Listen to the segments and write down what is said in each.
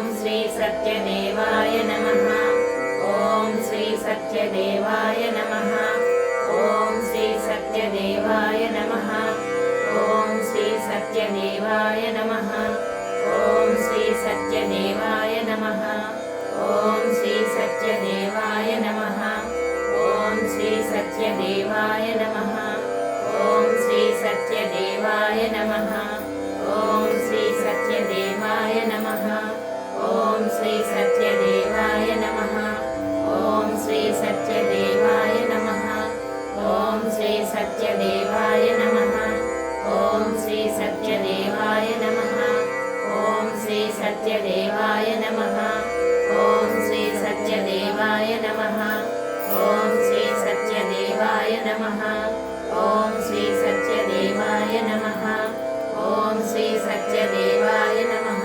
ॐ श्री सत्यदेवाय नमः। ॐ श्री सत्यदेवाय नमः। ॐ श्री सत्यदेवाय नमः। ॐ श्री सत्यदेवाय नमः। ॐ श्री सत्यदेवाय नमः। ॐ श्री सत्यदेवाय नमः। ॐ श्री सत्यदेवाय सत्यदेवाय नमः। ॐ श्री सत्यदेवाय नमः। ॐ श्री सत्यदेवाय नमः। ॐ श्री सत्यदेवाय नमः। ॐ श्री सत्यदेवाय नमः।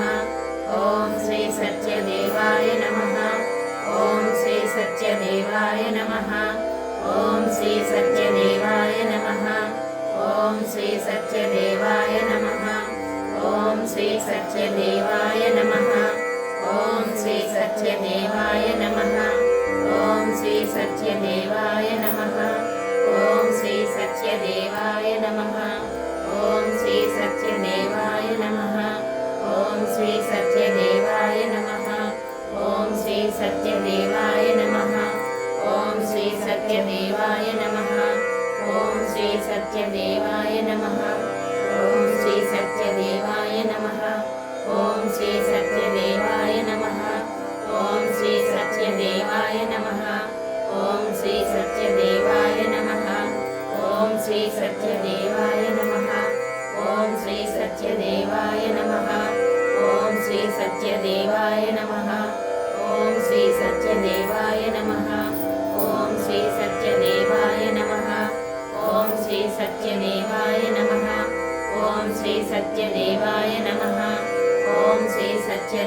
ॐ श्री सत्यदेवाय नमः। ॐ श्री सत्यदेवाय नमः। ॐ श्री सत्यदेवाय नमः। ॐ श्री सत्यदेवाय नमः। ॐ श्री सत्यदेवाय नमः। ॐ श्री सत्यदेवाय नमः। ॐ श्री सत्यदेवाय नमः। ॐ श्री सत्यदेवाय नमः। ॐ श्री सत्यदेवाय नमः। ॐ श्री सत्यदेवाय नमः। ॐ श्री सत्यदेवाय नमः। ॐ श्री सत्यदेवाय नमः। ॐ श्री सत्यदेवाय नमः ॐ श्री सत्यदेवाय नमः ॐ श्री सत्यदेवाय नमः ॐ श्री सत्यदेवाय नमः ॐ श्री सत्यदेवाय नमः ॐ श्री सत्यदेवाय नमः ॐ श्री सत्यदेवाय नमः ॐ श्री सत्यदेवाय नमः ॐ श्री सत्यदेवाय नमः ॐ श्री सत्य